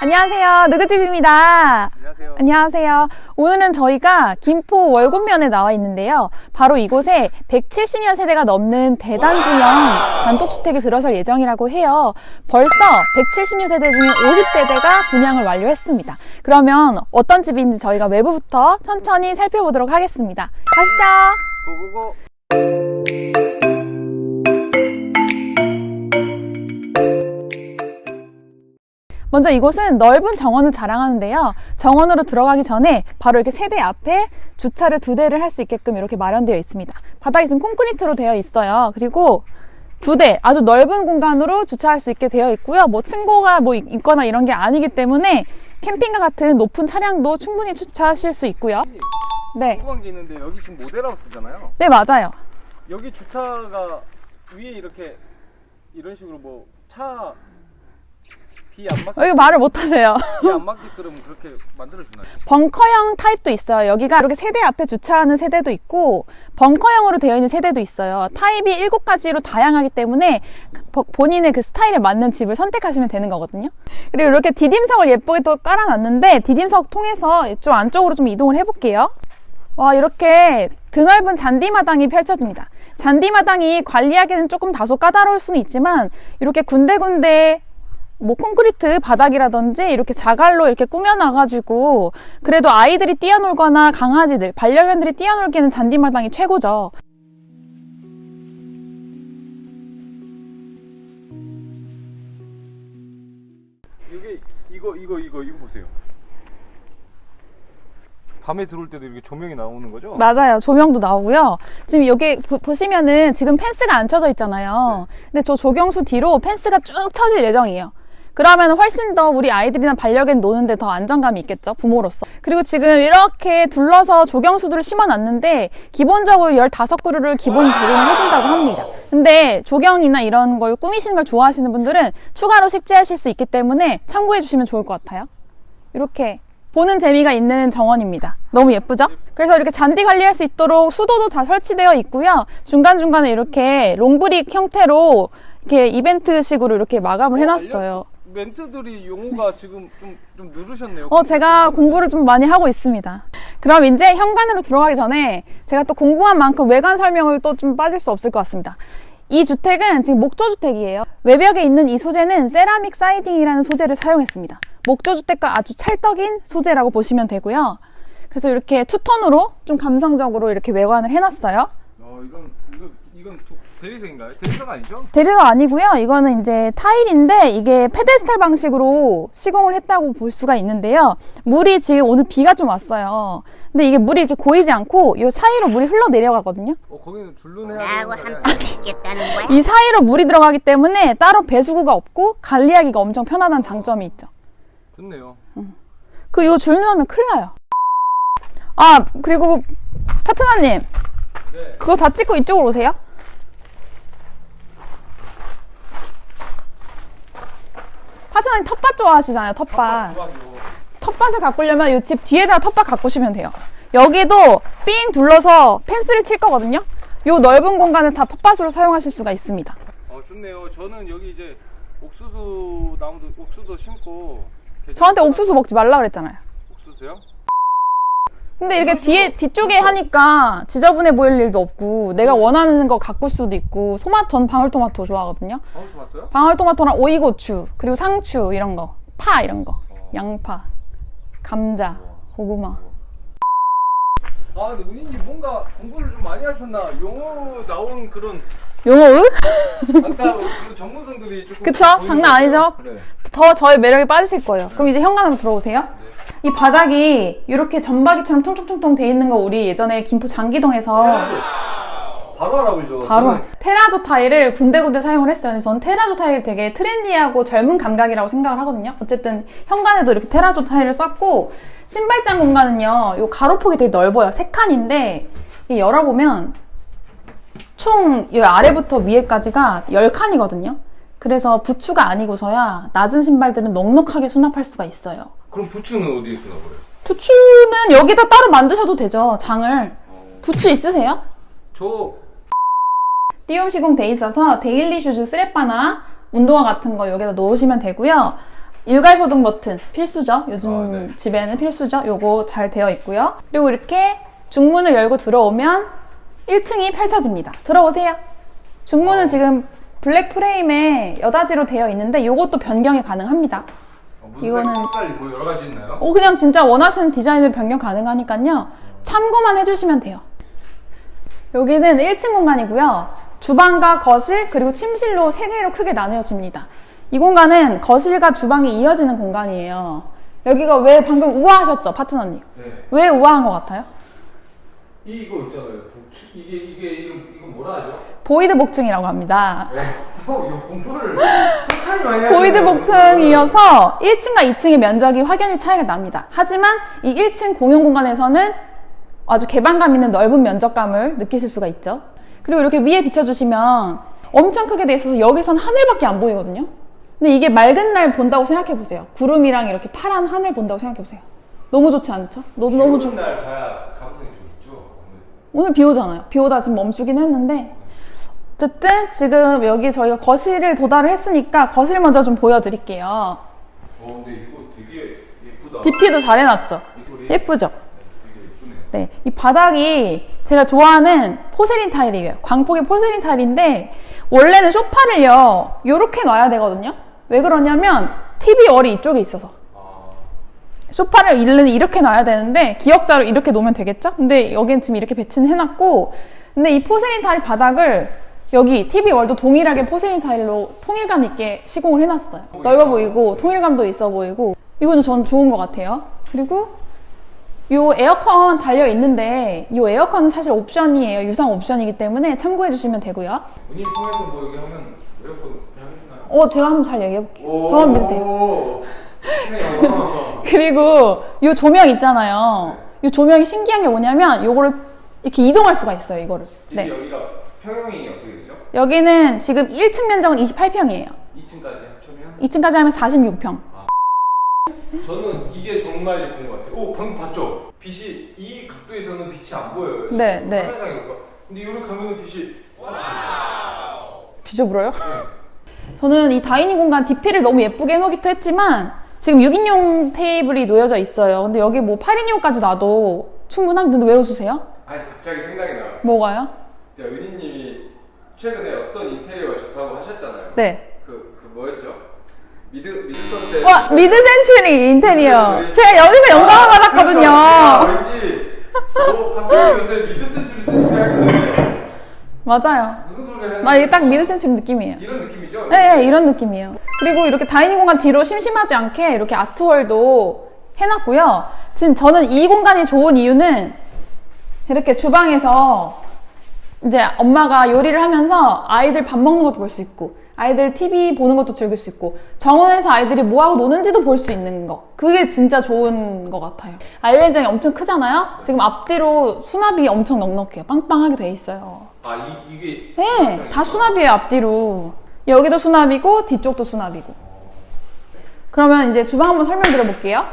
안녕하세요. 누구집입니다. 안녕하세요. 안녕하세요. 오늘은 저희가 김포 월곡면에 나와 있는데요. 바로 이곳에 170년 세대가 넘는 대단주형 단독주택이 들어설 예정이라고 해요. 벌써 170년 세대 중에 50세대가 분양을 완료했습니다. 그러면 어떤 집인지 저희가 외부부터 천천히 살펴보도록 하겠습니다. 가시죠. 고고고. 먼저 이곳은 넓은 정원을 자랑하는데요. 정원으로 들어가기 전에 바로 이렇게 세대 앞에 주차를 두 대를 할 수 있게끔 이렇게 마련되어 있습니다. 바닥이 지금 콘크리트로 되어 있어요. 그리고 두 대, 아주 넓은 공간으로 주차할 수 있게 되어 있고요. 뭐 층고가 뭐 있거나 이런 게 아니기 때문에 캠핑카 같은 높은 차량도 충분히 주차하실 수 있고요. 네. 궁금한 게 있는데 여기 지금 모델하우스잖아요. 네, 맞아요. 여기 주차가 위에 이렇게 이런 식으로 뭐 차 비안 맞게 여기 말을 못 하세요. 비안 맞게끔 그렇게 만들어 주나요? 벙커형 타입도 있어요. 여기가 이렇게 세대 앞에 주차하는 세대도 있고 벙커형으로 되어 있는 세대도 있어요. 타입이 일곱 가지로 다양하기 때문에 버- 본인의 그 스타일에 맞는 집을 선택하시면 되는 거거든요. 그리고 이렇게 디딤석을 예쁘게 또 깔아놨는데 디딤석 통해서 좀 안쪽으로 좀 이동을 해볼게요. 와 이렇게 드넓은 잔디마당이 펼쳐집니다. 잔디마당이 관리하기는 조금 다소 까다로울 수는 있지만 이렇게 군데군데 뭐 콘크리트 바닥이라든지 이렇게 자갈로 이렇게 꾸며놔가지고 그래도 아이들이 뛰어놀거나 강아지들, 반려견들이 뛰어놀기에는 잔디마당이 최고죠. 이게 이거 이거 이거 이거 보세요. 밤에 들어올 때도 이렇게 조명이 나오는 거죠? 맞아요. 조명도 나오고요. 지금 여기 보, 시면은 지금 펜스가 안 쳐져 있잖아요. 근데 저 조경수 뒤로 펜스가 쭉 쳐질 예정이에요. 그러면 훨씬 더 우리 아이들이나 반려견 노는데 더 안정감이 있겠죠. 부모로서. 그리고 지금 이렇게 둘러서 조경수들을 심어놨는데 기본적으로 15그루를 기본 제공을 해준다고 합니다. 근데 조경이나 이런 걸 꾸미시는 걸 좋아하시는 분들은 추가로 식재하실 수 있기 때문에 참고해 주시면 좋을 것 같아요. 이렇게 보는 재미가 있는 정원입니다. 너무 예쁘죠? 그래서 이렇게 잔디 관리할 수 있도록 수도도 다 설치되어 있고요. 중간중간에 이렇게 롱브릭 형태로 이렇게 이벤트식으로 이렇게 마감을 해놨어요. 멘트들이 용어가 지금 좀, 좀 늘으셨네요. 어, 제가 공부를 좀 많이 하고 있습니다. 그럼 이제 현관으로 들어가기 전에 제가 또 공부한 만큼 외관 설명을 또 좀 빠질 수 없을 것 같습니다. 이 주택은 지금 목조주택이에요. 외벽에 있는 이 소재는 세라믹 사이딩이라는 소재를 사용했습니다. 목조주택과 아주 찰떡인 소재라고 보시면 되고요. 그래서 이렇게 투톤으로 좀 감성적으로 이렇게 외관을 해놨어요. 어, 이건 도- 대리석인가요? 대리석 아니죠? 대리석 아니고요. 이거는 이제 타일인데 이게 페데스탈 방식으로 시공을 했다고 볼 수가 있는데요. 물이 지금 오늘 비가 좀 왔어요. 근데 이게 물이 이렇게 고이지 않고 이 사이로 물이 흘러 내려가거든요. 어, 거기는 줄눈 해야 나하고 되는 거잖아요. 함께 죽겠다는 거야? 이 사이로 물이 들어가기 때문에 따로 배수구가 없고 관리하기가 엄청 편하다는 장점이 있죠. 좋네요. 그 이거 줄 넣으면 큰일 나요. 아 그리고 파트너님 네. 그거 다 찍고 이쪽으로 오세요. 파트너님 텃밭 좋아하시잖아요. 텃밭. 텃밭을 가꾸려면 이 집 뒤에다 텃밭 가꾸시면 돼요. 여기도 삥 둘러서 펜스를 칠 거거든요. 요 넓은 공간을 다 텃밭으로 사용하실 수가 있습니다. 어, 좋네요. 저는 여기 이제 옥수수 나무도 옥수도 심고 저한테 옥수수 먹지 말라 그랬잖아요. 옥수수요? 근데 이렇게 뒤에 뒤쪽에 하니까 지저분해 보일 일도 없고 내가 원하는 거 가꿀 수도 있고 소마 전 방울토마토 좋아하거든요. 방울토마토요? 방울토마토랑 오이고추 그리고 상추 이런 거, 파 이런 거, 양파, 감자, 고구마. 아, 근데 은희님 뭔가 공부를 좀 많이 하셨나? 용어 나온 그런 용어은? 아까 그 전문성들이 조금 그쵸? 보이는 장난 것 아니죠? 네. 더 저의 매력에 빠지실 거예요. 그럼 이제 현관으로 들어오세요. 이 바닥이 이렇게 전바기처럼 통통통통 돼 있는 거 우리 예전에 김포 장기동에서 바로 알아보죠. 바로 저는 테라조 타일을 군데군데 사용을 했어요. 근데 저는 테라조 타일 되게 트렌디하고 젊은 감각이라고 생각을 하거든요. 어쨌든 현관에도 이렇게 테라조 타일을 썼고 신발장 공간은요. 요 가로폭이 되게 넓어요. 세 칸인데 이 열어보면 총 이 아래부터 위에까지가 10칸이거든요. 그래서 부추가 아니고서야 낮은 신발들은 넉넉하게 수납할 수가 있어요. 그럼 부추는 어디에 수납을 해요? 부추는 여기다 따로 만드셔도 되죠. 장을. 부추 있으세요? 저 띄움 시공 돼 있어서 데일리 슈즈 스레빠나 운동화 같은 거 여기다 놓으시면 되고요. 일괄 소등 버튼 필수죠. 요즘 아, 네. 집에는 필수죠. 요거 잘 되어 있고요. 그리고 이렇게 중문을 열고 들어오면 1층이 펼쳐집니다. 들어오세요. 중문은 어. 지금 블랙 프레임에 여닫이로 되어 있는데 요것도 변경이 가능합니다. 어, 무슨 이거는- 색깔 뭐 여러 가지 있나요? 어, 그냥 진짜 원하시는 디자인을 변경 가능하니까요. 참고만 해주시면 돼요. 여기는 1층 공간이고요. 주방과 거실 그리고 침실로 세 개로 크게 나뉘어집니다. 이 공간은 거실과 주방이 이어지는 공간이에요. 여기가 왜 방금 우아하셨죠, 파트너님? 네. 왜 우아한 것 같아요? 이 이거 있잖아요. 복추 이게 이게 이거 뭐라 하죠? 보이드 복층이라고 합니다. 어, 이거 공부를 많이 하시네요, 보이드. 복층이어서 1층과 2층의 면적이 확연히 차이가 납니다. 하지만 이 1층 공용 공간에서는 아주 개방감 있는 넓은 면적감을 느끼실 수가 있죠. 그리고 이렇게 위에 비춰주시면 엄청 크게 돼 있어서 여기선 하늘밖에 안 보이거든요. 근데 이게 맑은 날 본다고 생각해 보세요. 구름이랑 이렇게 파란 하늘 본다고 생각해 보세요. 너무 좋지 않죠? 너무 너무 좋. 날 봐야 감성이 좀 있죠. 아무래도. 오늘 비 오잖아요. 비 오다 지금 멈추긴 했는데 어쨌든 지금 여기 저희가 거실을 도달을 했으니까 거실 먼저 좀 보여드릴게요. 어 근데 이거 되게 예쁘다. DP도 잘 해놨죠? 예쁘죠? 예쁘네요. 네, 이 바닥이 제가 좋아하는 포세린 타일이에요. 광폭의 포세린 타일인데 원래는 소파를요 이렇게 놔야 되거든요. 왜 그러냐면 TV 월이 이쪽에 있어서 아, 소파를 일은 이렇게 놔야 되는데 기역자로 이렇게 놓으면 되겠죠? 근데 여기는 지금 이렇게 배치는 해놨고 근데 이 포세린 타일 바닥을 여기 TV 월도 동일하게 포세린 타일로 통일감 있게 시공을 해놨어요. 넓어 보이고 통일감도 있어 보이고 이거는 전 좋은 것 같아요. 그리고 요 에어컨 달려 있는데 요 에어컨은 사실 옵션이에요. 유상 옵션이기 때문에 참고해 주시면 되고요. 운임 통해서 뭐 여기 하면 에어컨 그냥 해주나요? 어, 제가 한번 잘 얘기해 볼게요. 저만 믿으세요. 오, 좋네요. 그리고 요 조명 있잖아요. 요 조명이 신기한 게 뭐냐면 요거를 이렇게 이동할 수가 있어요, 이거를. 네. 여기가 평형이 어떻게 되죠? 여기는 지금 1층 면적은 28평이에요. 2층까지 합쳐면? 2층까지 하면 46평. 저는 이게 정말 예쁜 것 같아요. 오, 방금 봤죠? 빛이 이 각도에서는 빛이 안 보여요. 네, 네. 화면상에 볼까? 근데 이걸 가면은 빛이 뒤져불어요? 저는 이 다이닝 공간 DP를 너무 예쁘게 해놓기도 했지만 지금 6인용 테이블이 놓여져 있어요. 근데 여기 뭐 8인용까지 놔도 충분합니다. 근데 왜 웃으세요? 아니 갑자기 생각이 나요. 뭐가요? 자, 은희님이 최근에 어떤 인테리어가 좋다고 하셨잖아요. 네. 그, 그 뭐였죠? 미드 미드 선셋. 와, 미드 센츄리 인테리어. 미드 센츄리. 제가 여기서 영감을 아, 받았거든요. 그렇죠. 제가 왠지 어, 갑자기 요새 미드 센츄리 센츄리 하길래 맞아요. 무슨 소리를 하는 나 이게 딱 미드 센츄리 느낌이에요. 이런 느낌이죠? 네, 네, 이런 느낌이에요. 그리고 이렇게 다이닝 공간 뒤로 심심하지 않게 이렇게 아트월도 해놨고요. 지금 저는 이 공간이 좋은 이유는 이렇게 주방에서 이제 엄마가 요리를 하면서 아이들 밥 먹는 것도 볼 수 있고, 아이들 TV 보는 것도 즐길 수 있고, 정원에서 아이들이 뭐하고 노는지도 볼 수 있는 거. 그게 진짜 좋은 것 같아요. 아일랜드장이 엄청 크잖아요? 지금 앞뒤로 수납이 엄청 넉넉해요. 빵빵하게 돼 있어요. 아 이, 이게 네, 다 수납이에요, 앞뒤로. 여기도 수납이고, 뒤쪽도 수납이고. 그러면 이제 주방 한번 설명드려 볼게요.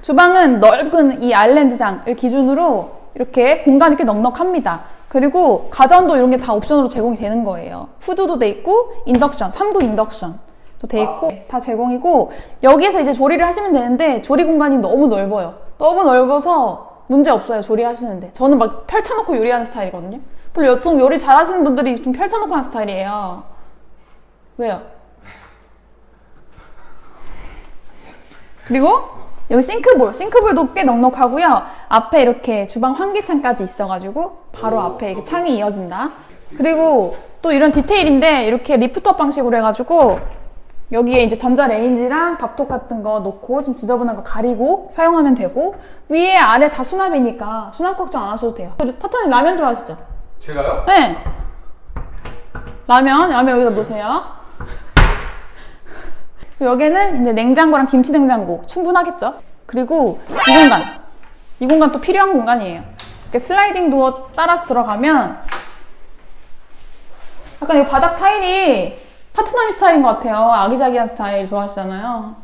주방은 넓은 이 아일랜드장을 기준으로 이렇게 공간이 꽤 넉넉합니다. 그리고 가전도 이런 게 다 옵션으로 제공이 되는 거예요. 후드도 돼 있고, 인덕션, 3구 인덕션. 도돼 있고, 다 제공이고, 여기에서 이제 조리를 하시면 되는데, 조리 공간이 너무 넓어요. 너무 넓어서 문제 없어요, 조리하시는데. 저는 막 펼쳐놓고 요리하는 스타일이거든요. 별로 여통 요리 잘하시는 분들이 좀 펼쳐놓고 하는 스타일이에요. 왜요? 그리고 여기 싱크볼, 싱크볼도 꽤 넉넉하고요. 앞에 이렇게 주방 환기창까지 있어가지고 바로 오, 앞에 이렇게. 창이 이어진다. 그리고 또 이런 디테일인데 이렇게 리프트업 방식으로 해가지고 여기에 이제 전자레인지랑 밥솥 같은 거 놓고 좀 지저분한 거 가리고 사용하면 되고 위에 아래 다 수납이니까 수납 걱정 안 하셔도 돼요. 우리 파트너님 라면 좋아하시죠? 제가요? 네. 라면, 라면 여기다 놓으세요. 여기는 이제 냉장고랑 김치 냉장고 충분하겠죠? 그리고 이 공간. 이 공간 또 필요한 공간이에요. 이렇게 슬라이딩 도어 따라서 들어가면 약간 이 바닥 타일이 파트너님 스타일인 것 같아요. 아기자기한 스타일 좋아하시잖아요.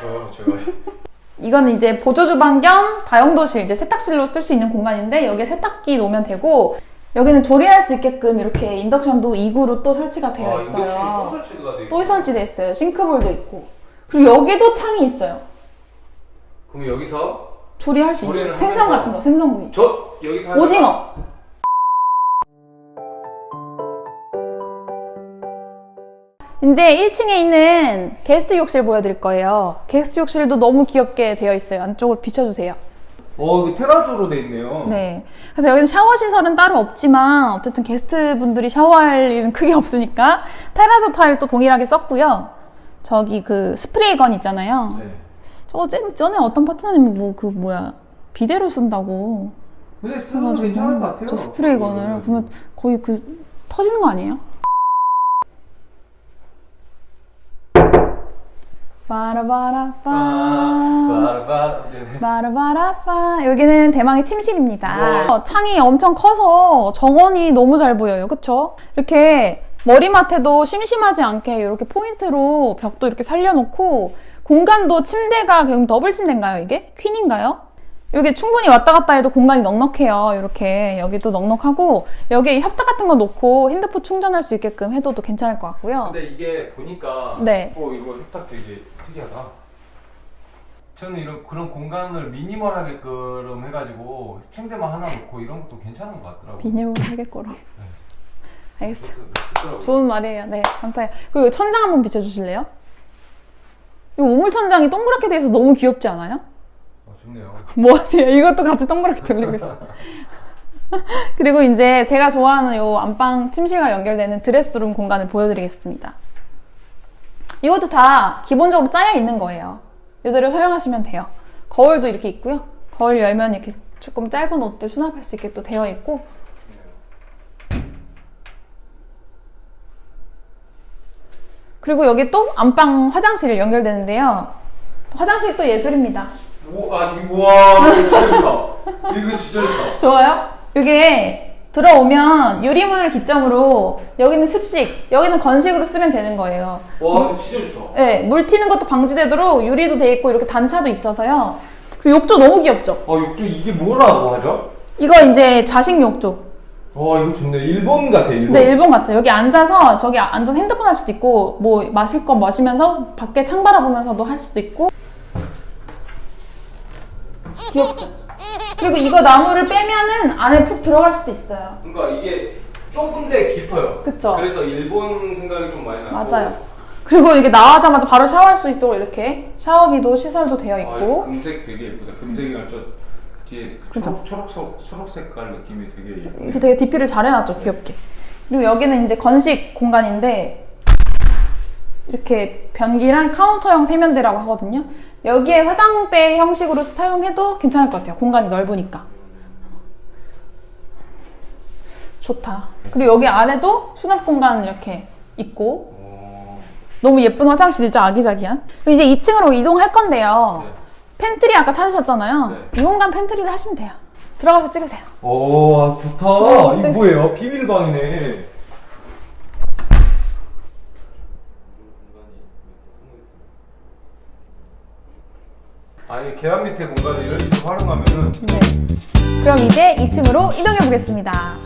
저요 제가 이거는 이제 보조 주방 겸 다용도실, 이제 세탁실로 쓸 수 있는 공간인데 여기에 세탁기 놓으면 되고 여기는 조리할 수 있게끔 이렇게 인덕션도 2구로 또 설치가 되어 아, 인덕션이 또 있어요. 설치가 돼또 설치되어 있어요. 싱크볼도 있고. 그리고 여기도 창이 있어요. 그럼 여기서 조리할 수 있는 조리를 생선 하면서- 같은 거, 생선구이. 저 여기서 하다가- 오징어. 이제 1층에 있는 게스트 욕실 보여드릴 거예요. 게스트 욕실도 너무 귀엽게 되어 있어요. 안쪽으로 비춰주세요. 어, 이거 테라조로 돼 있네요. 네. 그래서 여기는 샤워 시설은 따로 없지만 어쨌든 게스트 분들이 샤워할 일은 크게 없으니까 테라조 타일도 동일하게 썼고요. 저기 그 스프레이건 있잖아요. 네. 저거 전- 전에 어떤 파트너님이 뭐 그 뭐야 비데로 쓴다고 근데 쓰면 괜찮을 것 같아요. 저 스프레이건을 그러면 거의 그 터지는 거 아니에요? 바라바라빠 바라바라. 네. 바라바라빠 여기는 대망의 침실입니다. 와. 어, 창이 엄청 커서 정원이 너무 잘 보여요. 그쵸? 이렇게 머리맡에도 심심하지 않게 이렇게 포인트로 벽도 이렇게 살려놓고 공간도 침대가 그럼 더블 침대인가요 이게? 퀸인가요? 여기 충분히 왔다 갔다 해도 공간이 넉넉해요. 이렇게 여기도 넉넉하고 여기 협탁 같은 거 놓고 핸드폰 충전할 수 있게끔 해둬도 괜찮을 것 같고요. 근데 이게 보니까 네. 어 이거 협탁 되게 특이하다. 저는 이런 그런 공간을 미니멀하게끔 해가지고 침대만 하나 놓고 이런 것도 괜찮은 것 같더라고요. 비닐로 하겠거로. 알겠어요. 좋더라고요. 좋은 말이에요. 네, 감사해요. 그리고 천장 한번 비춰주실래요? 이 우물 천장이 동그랗게 돼 있어서 너무 귀엽지 않아요? 어, 좋네요. 뭐 하세요? 이것도 같이 동그랗게 돌리고 있어. 그리고 이제 제가 좋아하는 요 안방 침실과 연결되는 드레스룸 공간을 보여드리겠습니다. 이것도 다 기본적으로 짜여 있는 거예요. 이대로 사용하시면 돼요. 거울도 이렇게 있고요. 거울 열면 이렇게 조금 짧은 옷들 수납할 수 있게 또 되어 있고 그리고 여기 또 안방 화장실이 연결되는데요. 화장실 또 예술입니다. 오, 아, 이- 우와, 이거 진짜 좋다. 이거 진짜 좋다. 좋아요? 이게 들어오면 유리문을 기점으로 여기는 습식, 여기는 건식으로 쓰면 되는 거예요. 와, 이거 진짜 좋다. 네, 물 튀는 것도 방지되도록 유리도 돼 있고 이렇게 단차도 있어서요. 그리고 욕조 너무 귀엽죠? 어, 욕조 이게 뭐라고 하죠? 이거 이제 좌식 욕조. 와, 이거 좋네. 일본 같아, 일본. 네, 일본 같아요. 여기 앉아서 저기 앉아서 핸드폰 할 수도 있고 뭐 마실 거 마시면서 밖에 창 바라보면서도 할 수도 있고 귀엽죠? 그리고 이거 나무를 빼면은 안에 푹 들어갈 수도 있어요. 그러니까 이게 좁은데 깊어요. 그쵸? 그래서 일본 생각이 좀 많이 나고. 맞아요. 그리고 이게 나가자마자 바로 샤워할 수 있도록 이렇게 샤워기도 시설도 되어 아, 이 있고 금색 되게 예쁘다. 금색이랑 저 뒤에 그 그죠? 초록, 초록, 초록 색깔 느낌이 되게. 이렇게 되게 DP를 잘 해놨죠 귀엽게 그리고 여기는 이제 건식 공간인데 이렇게 변기랑 카운터형 세면대라고 하거든요. 여기에 화장대 형식으로 사용해도 괜찮을 것 같아요. 공간이 넓으니까. 좋다. 그리고 여기 안에도 수납 공간 이렇게 있고. 어, 너무 예쁜 화장실이죠 아기자기한. 이제 2층으로 이동할 건데요. 네. 팬트리 아까 찾으셨잖아요. 네. 이 공간 팬트리로 하시면 돼요. 들어가서 찍으세요. 오, 아, 좋다. 어, 찡- 뭐예요? 비밀방이네. 계단 밑에 공간을 이런 식으로 활용하면은 네. 그럼 이제 2층으로 이동해 보겠습니다.